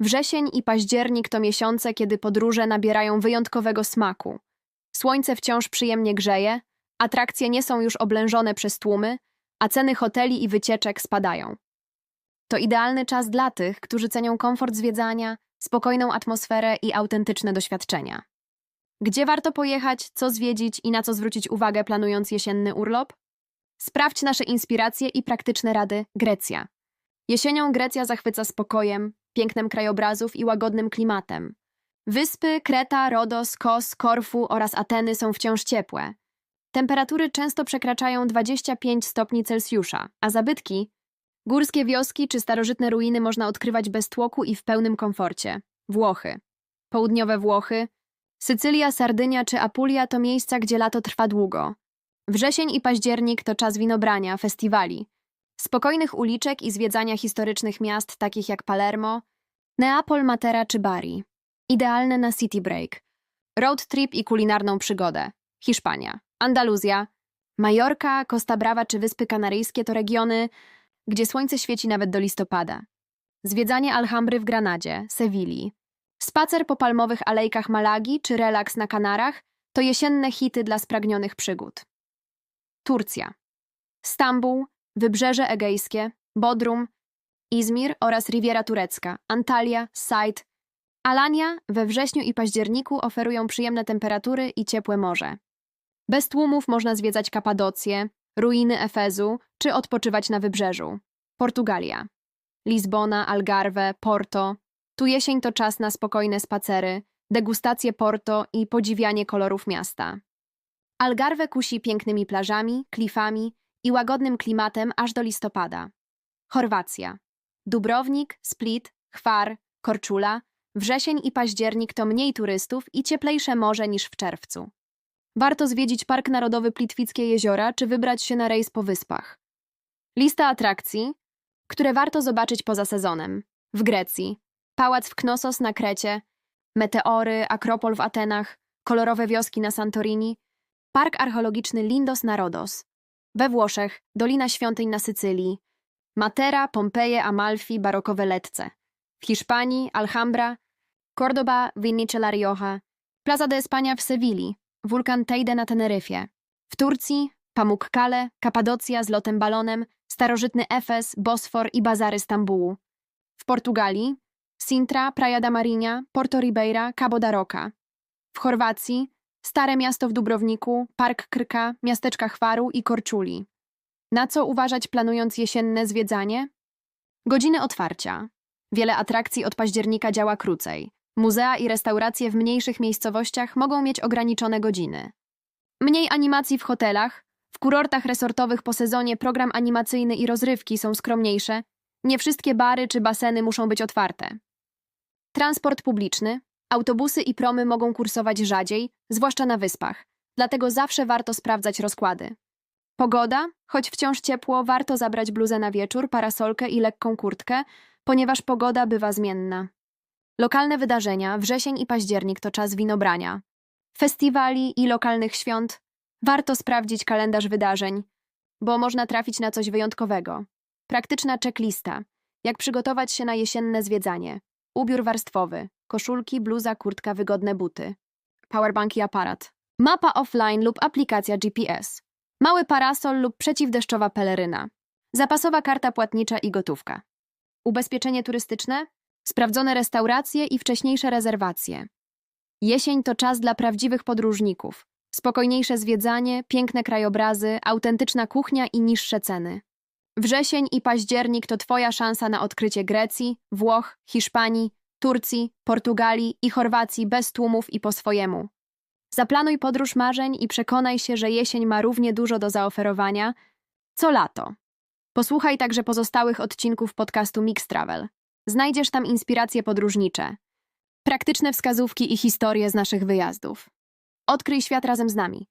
Wrzesień i październik to miesiące, kiedy podróże nabierają wyjątkowego smaku. Słońce wciąż przyjemnie grzeje, atrakcje nie są już oblężone przez tłumy, a ceny hoteli i wycieczek spadają. To idealny czas dla tych, którzy cenią komfort zwiedzania, spokojną atmosferę i autentyczne doświadczenia. Gdzie warto pojechać, co zwiedzić i na co zwrócić uwagę planując jesienny urlop? Sprawdź nasze inspiracje i praktyczne rady Grecja. Jesienią Grecja zachwyca spokojem, pięknem krajobrazów i łagodnym klimatem. Wyspy Kreta, Rodos, Kos, Korfu oraz Ateny są wciąż ciepłe. Temperatury często przekraczają 25 stopni Celsjusza, a zabytki Górskie wioski czy starożytne ruiny można odkrywać bez tłoku i w pełnym komforcie. Włochy. Południowe Włochy. Sycylia, Sardynia czy Apulia to miejsca, gdzie lato trwa długo. Wrzesień i październik to czas winobrania, festiwali. Spokojnych uliczek i zwiedzania historycznych miast takich jak Palermo, Neapol, Matera czy Bari. Idealne na city break. Road trip i kulinarną przygodę. Hiszpania, Andaluzja, Majorka, Costa Brava czy Wyspy Kanaryjskie to regiony, gdzie słońce świeci nawet do listopada. Zwiedzanie Alhambry w Granadzie, Sewilli. Spacer po palmowych alejkach Malagi czy relaks na Kanarach to jesienne hity dla spragnionych przygód. Turcja. Stambuł, Wybrzeże Egejskie, Bodrum, Izmir oraz Riviera Turecka, Antalya, Said. Alania we wrześniu i październiku oferują przyjemne temperatury i ciepłe morze. Bez tłumów można zwiedzać Kapadocję, ruiny Efezu czy odpoczywać na wybrzeżu. Portugalia. Lizbona, Algarve, Porto. Tu jesień to czas na spokojne spacery, degustację Porto i podziwianie kolorów miasta. Algarve kusi pięknymi plażami, klifami i łagodnym klimatem aż do listopada. Chorwacja. Dubrownik, Split, Chwar, Korczula. Wrzesień i październik to mniej turystów i cieplejsze morze niż w czerwcu. Warto zwiedzić Park Narodowy Plitwickie Jeziora czy wybrać się na rejs po wyspach. Lista atrakcji, które warto zobaczyć poza sezonem. W Grecji. Pałac w Knossos na Krecie, meteory, Akropol w Atenach, kolorowe wioski na Santorini, Park Archeologiczny Lindos na Rodos. We Włoszech Dolina Świątyń na Sycylii, Matera, Pompeje, Amalfi, barokowe Letce. W Hiszpanii Alhambra, Cordoba, Vinnice La Rioja, Plaza de España w Sewilli, wulkan Teide na Teneryfie. W Turcji Pamukkale, Kapadocja z lotem balonem, starożytny Efes, Bosfor i bazary Stambułu. W Portugalii Sintra, Praia da Marinha, Porto Ribeira, Cabo da Roca. W Chorwacji Stare Miasto w Dubrowniku, Park Krka, miasteczka Chwaru i Korczuli. Na co uważać planując jesienne zwiedzanie? Godziny otwarcia. Wiele atrakcji od października działa krócej. Muzea i restauracje w mniejszych miejscowościach mogą mieć ograniczone godziny. Mniej animacji w hotelach, w kurortach resortowych po sezonie program animacyjny i rozrywki są skromniejsze, nie wszystkie bary czy baseny muszą być otwarte. Transport publiczny, autobusy i promy mogą kursować rzadziej, zwłaszcza na wyspach, dlatego zawsze warto sprawdzać rozkłady. Pogoda, choć wciąż ciepło, warto zabrać bluzę na wieczór, parasolkę i lekką kurtkę, ponieważ pogoda bywa zmienna. Lokalne wydarzenia, wrzesień i październik to czas winobrania. Festiwali i lokalnych świąt warto sprawdzić kalendarz wydarzeń, bo można trafić na coś wyjątkowego. Praktyczna checklista. Jak przygotować się na jesienne zwiedzanie. Ubiór warstwowy. Koszulki, bluza, kurtka, wygodne buty. Powerbank i aparat. Mapa offline lub aplikacja GPS. Mały parasol lub przeciwdeszczowa peleryna. Zapasowa karta płatnicza i gotówka. Ubezpieczenie turystyczne, sprawdzone restauracje i wcześniejsze rezerwacje. Jesień to czas dla prawdziwych podróżników. Spokojniejsze zwiedzanie, piękne krajobrazy, autentyczna kuchnia i niższe ceny. Wrzesień i październik to Twoja szansa na odkrycie Grecji, Włoch, Hiszpanii, Turcji, Portugalii i Chorwacji bez tłumów i po swojemu. Zaplanuj podróż marzeń i przekonaj się, że jesień ma równie dużo do zaoferowania, co lato. Posłuchaj także pozostałych odcinków podcastu Mix Travel. Znajdziesz tam inspiracje podróżnicze, praktyczne wskazówki i historie z naszych wyjazdów. Odkryj świat razem z nami.